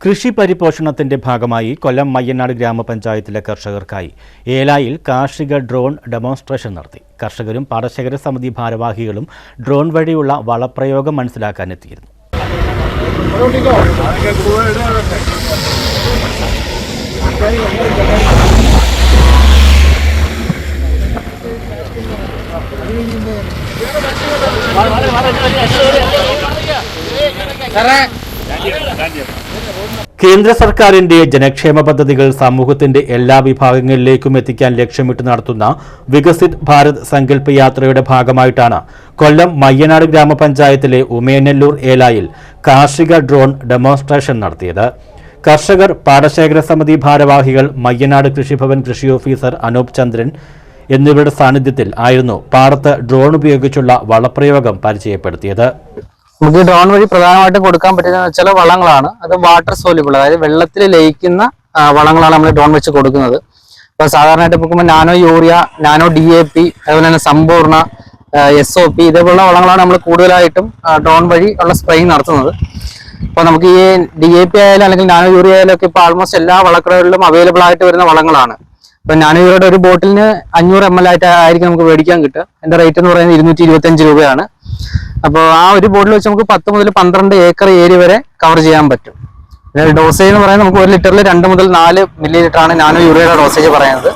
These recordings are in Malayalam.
കൃഷി പരിപോഷണത്തിന്റെ ഭാഗമായി കൊല്ലം മയ്യനാട് ഗ്രാമപഞ്ചായത്തിലെ കർഷകർക്കായി ഏലായിൽ കാർഷിക ഡ്രോൺ ഡെമോൺസ്ട്രേഷൻ നടത്തി. കർഷകരും പാടശേഖര സമിതി ഭാരവാഹികളും ഡ്രോൺ വഴിയുള്ള വളപ്രയോഗം മനസ്സിലാക്കാനെത്തിയിരുന്നു. കേന്ദ്ര സർക്കാരിന്റെ ജനക്ഷേമ പദ്ധതികൾ സമൂഹത്തിന്റെ എല്ലാ വിഭാഗങ്ങളിലേക്കും എത്തിക്കാൻ ലക്ഷ്യമിട്ട് നടത്തുന്ന വികസിത് ഭാരത് സങ്കല്പ് യാത്രയുടെ ഭാഗമായിട്ടാണ് കൊല്ലം മയ്യനാട് ഗ്രാമപഞ്ചായത്തിലെ ഉമയനെല്ലൂർ ഏലായിൽ കാർഷിക ഡ്രോൺ ഡെമോൺസ്ട്രേഷൻ നടത്തിയത്. കർഷകർ പാടശേഖര സമിതി ഭാരവാഹികൾ മയ്യനാട് കൃഷിഭവൻ കൃഷി ഓഫീസർ അനൂപ് ചന്ദ്രൻ എന്നിവരുടെ സാന്നിധ്യത്തിൽ ആയിരുന്നു പാടത്ത് ഡ്രോൺ ഉപയോഗിച്ചുള്ള വളപ്രയോഗം പരിചയപ്പെടുത്തിയത്. നമുക്ക് ഡ്രോൺ വഴി പ്രധാനമായിട്ടും കൊടുക്കാൻ പറ്റുന്ന ചില വളങ്ങളാണ്. അത് വാട്ടർ സോലിബിൾ അതായത് വെള്ളത്തിൽ ലയിക്കുന്ന വളങ്ങളാണ് നമ്മൾ ഡ്രോൺ വെച്ച് കൊടുക്കുന്നത്. അപ്പൊ സാധാരണയായിട്ട് നോക്കുമ്പോൾ nano urea nano D A P അതുപോലെ തന്നെ സമ്പൂർണ എസ് ഒ പി ഇതേപോലുള്ള വളങ്ങളാണ് നമ്മൾ കൂടുതലായിട്ടും ഡ്രോൺ വഴി ഉള്ള സ്പ്രേയിങ് നടത്തുന്നത്. അപ്പോൾ നമുക്ക് ഈ ഡി എ പി ആയാലും അല്ലെങ്കിൽ നാനോ യൂറിയ ആയാലും ഒക്കെ ഇപ്പോൾ ആൾമോസ്റ്റ് എല്ലാ വളക്കടകളിലും അവൈലബിൾ ആയിട്ട് വരുന്ന വളങ്ങളാണ്. ഇപ്പൊ നാനോ യൂറിയയുടെ ഒരു ബോട്ടിലിന് അഞ്ഞൂറ് എം എൽ ആയിട്ട് ആയിരിക്കും നമുക്ക് മേടിക്കാൻ കിട്ടുക. എന്റെ റേറ്റ് എന്ന് പറയുന്നത് ഇരുന്നൂറ്റി രൂപയാണ്. അപ്പോൾ ആ ഒരു ബോട്ടിൽ വെച്ച് നമുക്ക് പത്ത് മുതൽ പന്ത്രണ്ട് ഏക്കർ ഏരിയ വരെ കവർ ചെയ്യാൻ പറ്റും. പിന്നെ ഡോസേജ് എന്ന് പറയുന്നത് നമുക്ക് ഒരു ലിറ്ററിൽ രണ്ട് മുതൽ നാല് മില്ലി ലിറ്റർ ആണ് നാനോ യൂറിയയുടെ ഡോസേജ് പറയുന്നത്.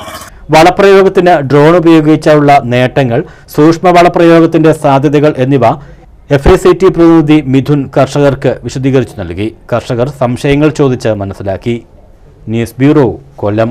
വളപ്രയോഗത്തിന് ഡ്രോൺ ഉപയോഗിച്ചുള്ള നേട്ടങ്ങൾ സൂക്ഷ്മ വളപ്രയോഗത്തിന്റെ സാധ്യതകൾ എന്നിവ എഫ് എ സി ടി പ്രതിനിധി മിഥുൻ കർഷകർക്ക് വിശദീകരിച്ചു നൽകി. കർഷകർ സംശയങ്ങൾ ചോദിച്ച് മനസ്സിലാക്കി. News bureau Kollam.